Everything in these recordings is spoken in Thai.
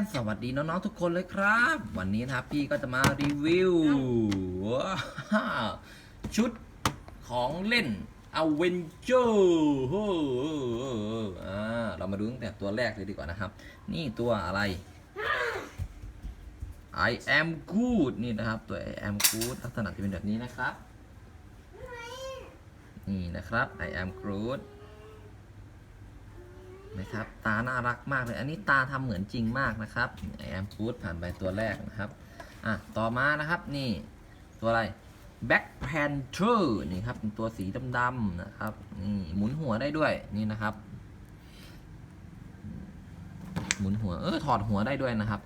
นสวัสดีน้องๆทุกคนเลยครับ วันนี้นะครับพี่ก็จะมารีวิว ชุดของเล่น a v e n g e r อ่าเรามาดูตั้งแต่ตัวแรกเลยดีกว่านะครับ นี่ตัวอะไร I am good นี่นะครับ ตัว I am good ลักษณะจะเป็นแบบนี้นะครับ นี่นะครับ I am good นะครับ ตาน่ารักมากเลย อันนี้ตาทำเหมือนจริงมากนะครับ I am good ผ่านไปตัวแรกนะครับ อะ ต่อมานะครับนี่ตัวอะไร Black Panther นี่ครับเป็นตัวสีดำๆนะครับนี่หมุนหัวได้ด้วยนี่นะครับ หมุนหัวเออถอดหัวได้ด้วยนะครับ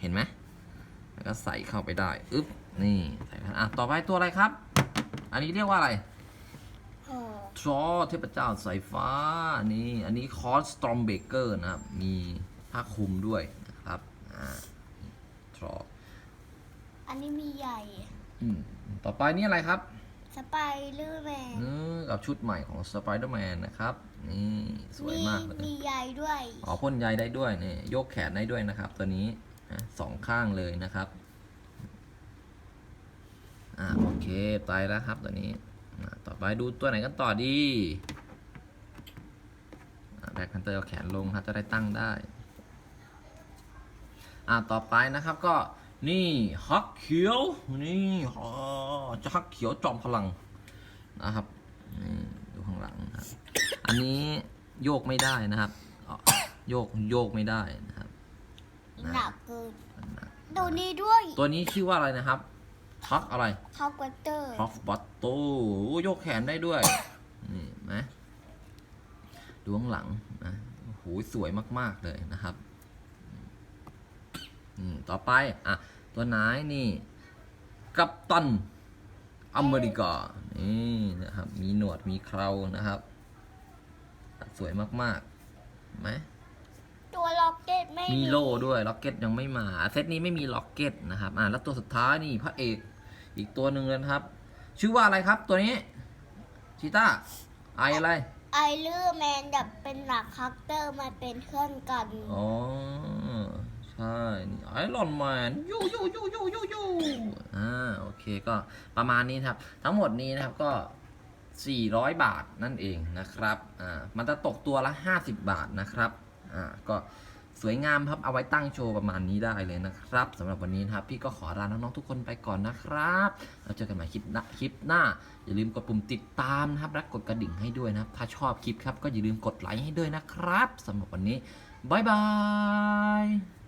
เห็นไหมแล้วก็ใส่เข้าไปได้อึ๊บนี่ใส่อะต่อไปตัวอะไรครับ อันนี้เรียกว่าอะไร ทรอเทพเจ้าสายฟ้านี่อันนี้คอสสตรอมเบเกอร์นะครับ มีผ้าคลุมด้วยนะครับอ่าทรออันนี้มีใหญ่ อืมต่อไปนี่อะไรครับสไปเดอร์แมนเออกับชุดใหม่ของสไปเดอร์แมนนะครับ นี่สวยมากเลยมีใหญ่ด้วยอ๋อพ่นใยได้ด้วยนี่ยกแขนได้ด้วยนะครับ ตัวนี้นะสองข้างเลยนะครับอ่าโอเคไปแล้วครับตัวนี้อ่า ต่อไปดูตัวไหนกันต่อดีแบ็คแพนเตอร์เอาแขนลงครับจะได้ตั้งได้ อ่าต่อไปนะครับก็นี่ฮักเขียว นี่อ๋อจะฮักเขียวจอมพลังนะครับนี่ดูข้างหลังครับ อันนี้โยกไม่ได้นะครับอ๋อโยกโยกไม่ได้นะครับหนักเกินอันนั้นดูนี้ด้วย ตัวนี้ชื่อว่าอะไรนะครับ ทักอะไรท็อปกัตเตอร์ท็อปบัตโตโยกแขนได้ด้วย นี่เห็นไหมดูข้างหลังนะโอ้โหสวยมากๆเลยนะครับอืมต่อไป อะ ตัวไหนนี่ กัปตัน อเมริกา นี่นะครับ มีหนวด มีเครานะครับ สวยมากๆเห็นไหมตัวล็อกเก็ตไม่มีโล่ด้วย ล็อกเก็ตยังไม่มา เซตนี้ไม่มีล็อกเก็ตนะครับ อ่าแล้วตัวสุดท้ายนี่พระเอก อีกตัวหนึ่งเลยนะครับ ชื่อว่าอะไรครับตัวนี้ชีต้าไออะไรไอเลอร์แมนแบบเป็นหนักคัตเตอร์มาเป็นเพื่อนกันอ๋อใช่นี่ไอรอนแมนยูยูยูยูยูยูอ่าโอเคก็ประมาณนี้นะครับ ทั้งหมดนี้นะครับก็ 400 บาทนั่นเองนะครับอ่ามันจะตกตัวละ 50 บาทนะครับอ่าก็ สวยงามครับเอาไว้ตั้งโชว์ประมาณนี้ได้เลยนะครับสำหรับวันนี้นะครับพี่ก็ขอลาน้องๆทุกคนไปก่อนนะครับแล้วเจอกันใหม่คลิปหน้าคลิปหน้า อย่าลืมกดปุ่มติดตามนะครับและกดกระดิ่งให้ด้วยนะครับถ้าชอบคลิปครับก็อย่าลืมกดไลค์ให้ด้วยนะครับสำหรับวันนี้บายบาย